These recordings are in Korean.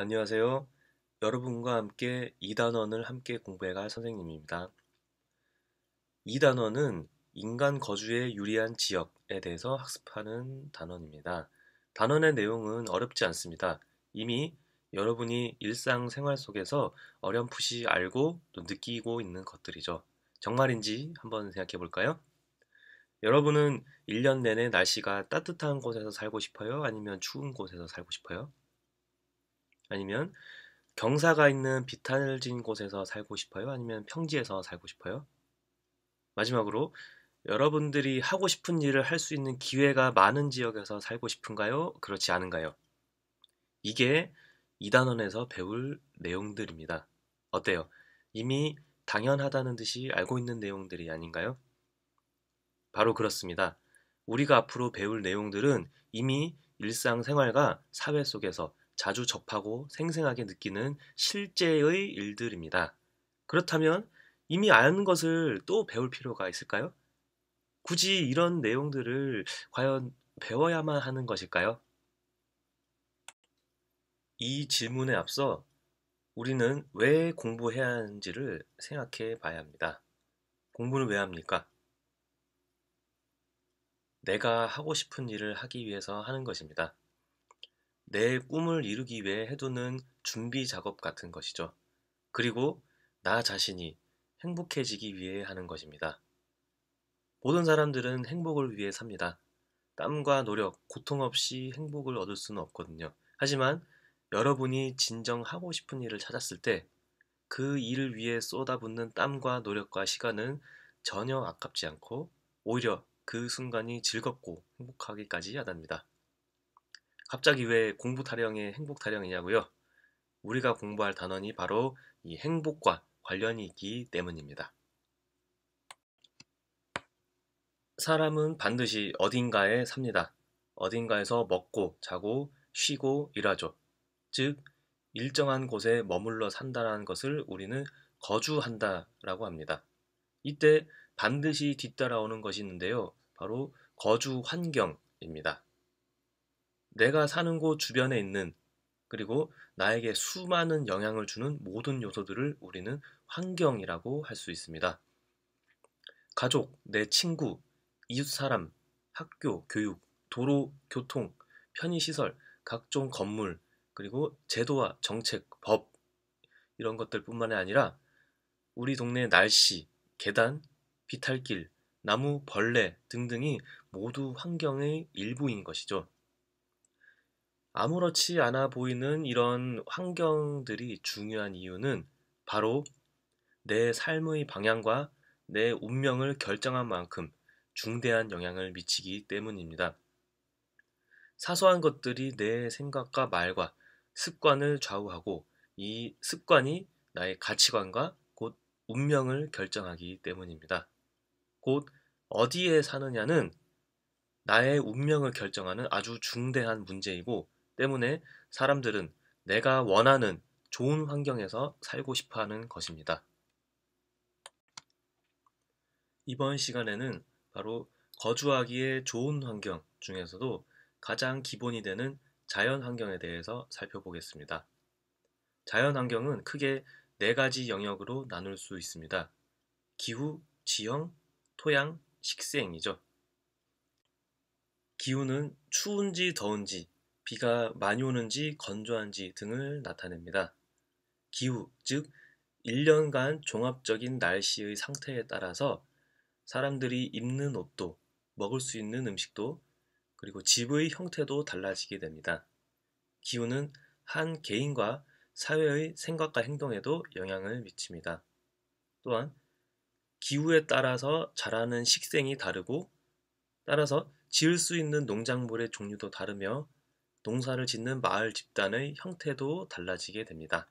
안녕하세요. 여러분과 함께 이 단원을 함께 공부해갈 선생님입니다. 이 단원은 인간 거주에 유리한 지역에 대해서 학습하는 단원입니다. 단원의 내용은 어렵지 않습니다. 이미 여러분이 일상생활 속에서 어렴풋이 알고 또 느끼고 있는 것들이죠. 정말인지 한번 생각해 볼까요? 여러분은 1년 내내 날씨가 따뜻한 곳에서 살고 싶어요? 아니면 추운 곳에서 살고 싶어요? 아니면 경사가 있는 비탈진 곳에서 살고 싶어요? 아니면 평지에서 살고 싶어요? 마지막으로 여러분들이 하고 싶은 일을 할 수 있는 기회가 많은 지역에서 살고 싶은가요? 그렇지 않은가요? 이게 2단원에서 배울 내용들입니다. 어때요? 이미 당연하다는 듯이 알고 있는 내용들이 아닌가요? 바로 그렇습니다. 우리가 앞으로 배울 내용들은 이미 일상생활과 사회 속에서 자주 접하고 생생하게 느끼는 실제의 일들입니다. 그렇다면 이미 아는 것을 또 배울 필요가 있을까요? 굳이 이런 내용들을 과연 배워야만 하는 것일까요? 이 질문에 앞서 우리는 왜 공부해야 하는지를 생각해 봐야 합니다. 공부는 왜 합니까? 내가 하고 싶은 일을 하기 위해서 하는 것입니다. 내 꿈을 이루기 위해 해두는 준비 작업 같은 것이죠. 그리고 나 자신이 행복해지기 위해 하는 것입니다. 모든 사람들은 행복을 위해 삽니다. 땀과 노력, 고통 없이 행복을 얻을 수는 없거든요. 하지만 여러분이 진정 하고 싶은 일을 찾았을 때 그 일을 위해 쏟아붓는 땀과 노력과 시간은 전혀 아깝지 않고 오히려 그 순간이 즐겁고 행복하기까지 하답니다. 갑자기 왜 공부 타령에 행복 타령이냐고요? 우리가 공부할 단원이 바로 이 행복과 관련이 있기 때문입니다. 사람은 반드시 어딘가에 삽니다. 어딘가에서 먹고 자고 쉬고 일하죠. 즉 일정한 곳에 머물러 산다는 것을 우리는 거주한다라고 합니다. 이때 반드시 뒤따라오는 것이 있는데요. 바로 거주 환경입니다. 내가 사는 곳 주변에 있는 그리고 나에게 수많은 영향을 주는 모든 요소들을 우리는 환경이라고 할 수 있습니다. 가족, 내 친구, 이웃 사람, 학교, 교육, 도로, 교통, 편의시설, 각종 건물, 그리고 제도와 정책, 법, 이런 것들 뿐만이 아니라 우리 동네 날씨, 계단, 비탈길, 나무, 벌레 등등이 모두 환경의 일부인 것이죠. 아무렇지 않아 보이는 이런 환경들이 중요한 이유는 바로 내 삶의 방향과 내 운명을 결정한 만큼 중대한 영향을 미치기 때문입니다. 사소한 것들이 내 생각과 말과 습관을 좌우하고 이 습관이 나의 가치관과 곧 운명을 결정하기 때문입니다. 곧 어디에 사느냐는 나의 운명을 결정하는 아주 중대한 문제이고 때문에 사람들은 내가 원하는 좋은 환경에서 살고 싶어 하는 것입니다. 이번 시간에는 바로 거주하기에 좋은 환경 중에서도 가장 기본이 되는 자연 환경에 대해서 살펴보겠습니다. 자연 환경은 크게 네 가지 영역으로 나눌 수 있습니다. 기후, 지형, 토양, 식생이죠. 기후는 추운지 더운지 비가 많이 오는지 건조한지 등을 나타냅니다. 기후, 즉 1년간 종합적인 날씨의 상태에 따라서 사람들이 입는 옷도, 먹을 수 있는 음식도, 그리고 집의 형태도 달라지게 됩니다. 기후는 한 개인과 사회의 생각과 행동에도 영향을 미칩니다. 또한 기후에 따라서 자라는 식생이 다르고 따라서 지을 수 있는 농작물의 종류도 다르며 농사를 짓는 마을 집단의 형태도 달라지게 됩니다.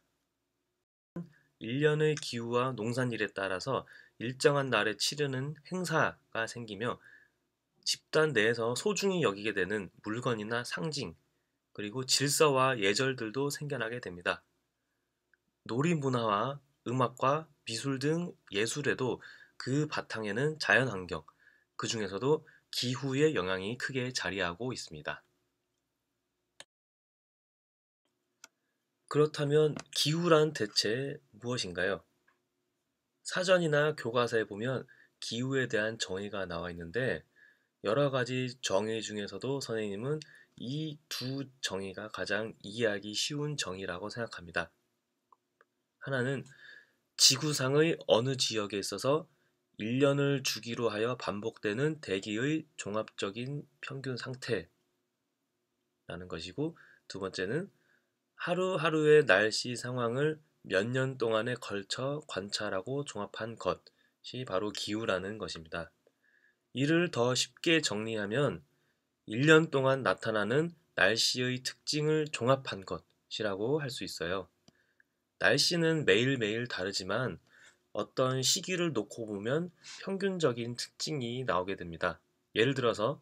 1년의 기후와 농산일에 따라서 일정한 날에 치르는 행사가 생기며 집단 내에서 소중히 여기게 되는 물건이나 상징, 그리고 질서와 예절들도 생겨나게 됩니다. 놀이 문화와 음악과 미술 등 예술에도 그 바탕에는 자연 환경, 그 중에서도 기후의 영향이 크게 자리하고 있습니다. 그렇다면 기후란 대체 무엇인가요? 사전이나 교과서에 보면 기후에 대한 정의가 나와 있는데 여러 가지 정의 중에서도 선생님은 이 두 정의가 가장 이해하기 쉬운 정의라고 생각합니다. 하나는 지구상의 어느 지역에 있어서 1년을 주기로 하여 반복되는 대기의 종합적인 평균 상태라는 것이고 두 번째는 하루하루의 날씨 상황을 몇 년 동안에 걸쳐 관찰하고 종합한 것이 바로 기후라는 것입니다. 이를 더 쉽게 정리하면 1년 동안 나타나는 날씨의 특징을 종합한 것이라고 할 수 있어요. 날씨는 매일매일 다르지만 어떤 시기를 놓고 보면 평균적인 특징이 나오게 됩니다. 예를 들어서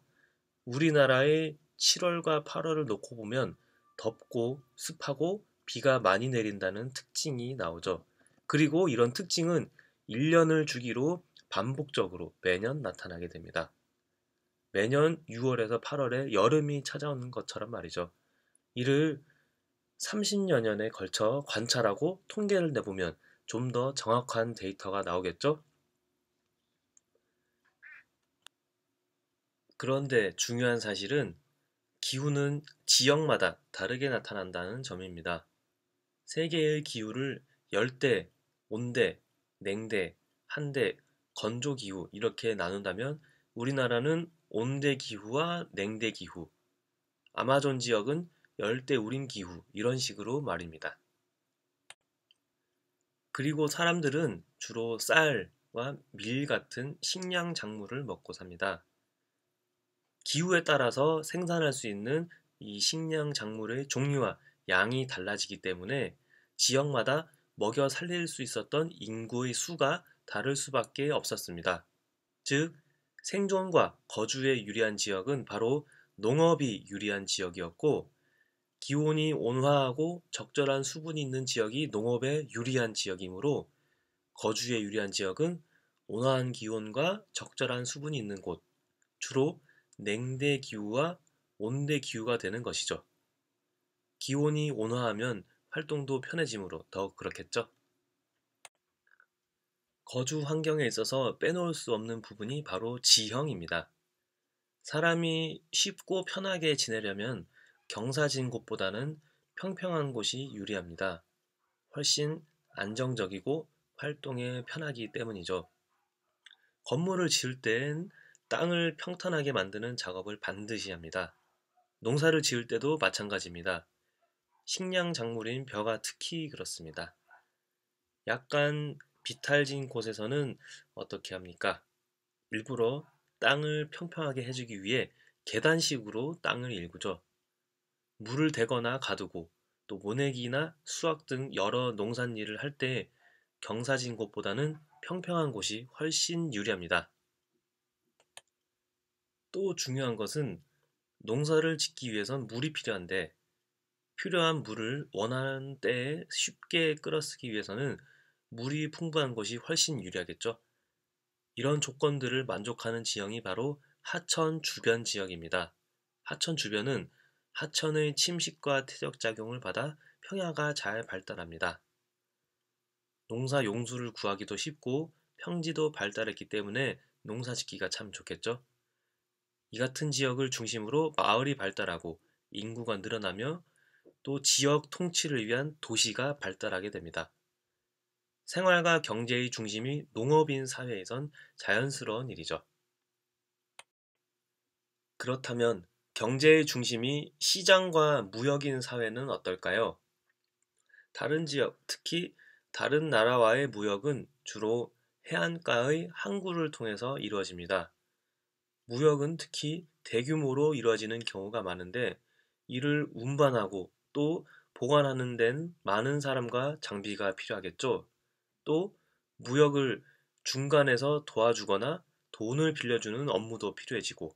우리나라의 7월과 8월을 놓고 보면 덥고 습하고 비가 많이 내린다는 특징이 나오죠. 그리고 이런 특징은 1년을 주기로 반복적으로 매년 나타나게 됩니다. 매년 6월에서 8월에 여름이 찾아오는 것처럼 말이죠. 이를 30여 년에 걸쳐 관찰하고 통계를 내보면 좀 더 정확한 데이터가 나오겠죠? 그런데 중요한 사실은 기후는 지역마다 다르게 나타난다는 점입니다. 세계의 기후를 열대, 온대, 냉대, 한대, 건조 기후 이렇게 나눈다면 우리나라는 온대 기후와 냉대 기후, 아마존 지역은 열대 우림 기후 이런 식으로 말입니다. 그리고 사람들은 주로 쌀과 밀 같은 식량 작물을 먹고 삽니다. 기후에 따라서 생산할 수 있는 이 식량 작물의 종류와 양이 달라지기 때문에 지역마다 먹여 살릴 수 있었던 인구의 수가 다를 수밖에 없었습니다. 즉, 생존과 거주에 유리한 지역은 바로 농업이 유리한 지역이었고, 기온이 온화하고 적절한 수분이 있는 지역이 농업에 유리한 지역이므로 거주에 유리한 지역은 온화한 기온과 적절한 수분이 있는 곳, 주로 냉대 기후와 온대 기후가 되는 것이죠. 기온이 온화하면 활동도 편해지므로 더욱 그렇겠죠. 거주 환경에 있어서 빼놓을 수 없는 부분이 바로 지형입니다. 사람이 쉽고 편하게 지내려면 경사진 곳보다는 평평한 곳이 유리합니다. 훨씬 안정적이고 활동에 편하기 때문이죠. 건물을 지을 땐 땅을 평탄하게 만드는 작업을 반드시 합니다. 농사를 지을 때도 마찬가지입니다. 식량 작물인 벼가 특히 그렇습니다. 약간 비탈진 곳에서는 어떻게 합니까? 일부러 땅을 평평하게 해주기 위해 계단식으로 땅을 일구죠. 물을 대거나 가두고 또 모내기나 수확 등 여러 농산일을 할 때 경사진 곳보다는 평평한 곳이 훨씬 유리합니다. 또 중요한 것은 농사를 짓기 위해선 물이 필요한데 필요한 물을 원하는 때에 쉽게 끌어쓰기 위해서는 물이 풍부한 곳이 훨씬 유리하겠죠. 이런 조건들을 만족하는 지형이 바로 하천 주변 지역입니다. 하천 주변은 하천의 침식과 퇴적작용을 받아 평야가 잘 발달합니다. 농사 용수를 구하기도 쉽고 평지도 발달했기 때문에 농사 짓기가 참 좋겠죠. 이 같은 지역을 중심으로 마을이 발달하고 인구가 늘어나며 또 지역 통치를 위한 도시가 발달하게 됩니다. 생활과 경제의 중심이 농업인 사회에선 자연스러운 일이죠. 그렇다면 경제의 중심이 시장과 무역인 사회는 어떨까요? 다른 지역, 특히 다른 나라와의 무역은 주로 해안가의 항구를 통해서 이루어집니다. 무역은 특히 대규모로 이루어지는 경우가 많은데 이를 운반하고 또 보관하는 데는 많은 사람과 장비가 필요하겠죠. 또 무역을 중간에서 도와주거나 돈을 빌려주는 업무도 필요해지고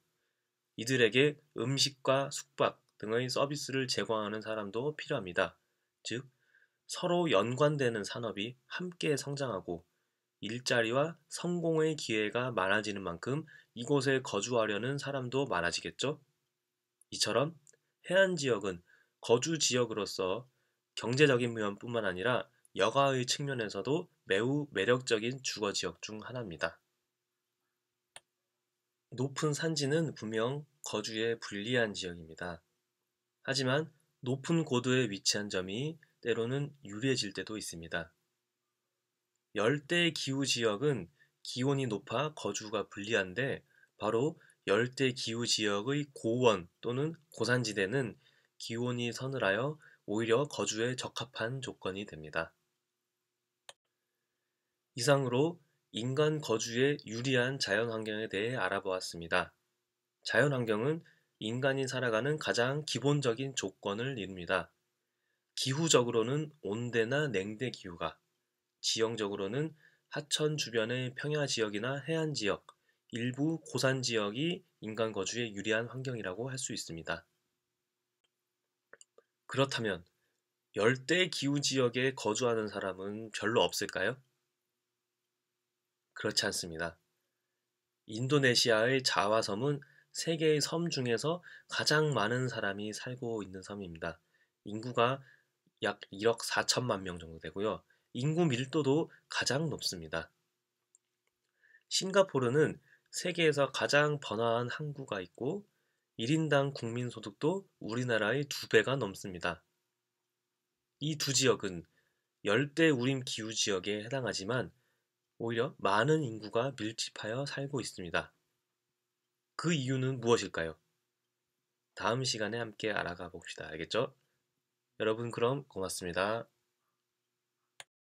이들에게 음식과 숙박 등의 서비스를 제공하는 사람도 필요합니다. 즉, 서로 연관되는 산업이 함께 성장하고 일자리와 성공의 기회가 많아지는 만큼 이곳에 거주하려는 사람도 많아지겠죠? 이처럼 해안 지역은 거주 지역으로서 경제적인 면뿐만 아니라 여가의 측면에서도 매우 매력적인 주거 지역 중 하나입니다. 높은 산지는 분명 거주에 불리한 지역입니다. 하지만 높은 고도에 위치한 점이 때로는 유리해질 때도 있습니다. 열대 기후 지역은 기온이 높아 거주가 불리한데 바로 열대 기후 지역의 고원 또는 고산지대는 기온이 서늘하여 오히려 거주에 적합한 조건이 됩니다. 이상으로 인간 거주에 유리한 자연 환경에 대해 알아보았습니다. 자연 환경은 인간이 살아가는 가장 기본적인 조건을 이룹니다. 기후적으로는 온대나 냉대 기후가, 지형적으로는 하천 주변의 평야 지역이나 해안 지역, 일부 고산 지역이 인간 거주에 유리한 환경이라고 할 수 있습니다. 그렇다면 열대 기후 지역에 거주하는 사람은 별로 없을까요? 그렇지 않습니다. 인도네시아의 자와섬은 세계의 섬 중에서 가장 많은 사람이 살고 있는 섬입니다. 인구가 약 1억 4천만 명 정도 되고요. 인구 밀도도 가장 높습니다. 싱가포르는 세계에서 가장 번화한 항구가 있고 1인당 국민 소득도 우리나라의 두 배가 넘습니다. 이 두 지역은 열대 우림 기후 지역에 해당하지만 오히려 많은 인구가 밀집하여 살고 있습니다. 그 이유는 무엇일까요? 다음 시간에 함께 알아가 봅시다. 알겠죠? 여러분 그럼 고맙습니다.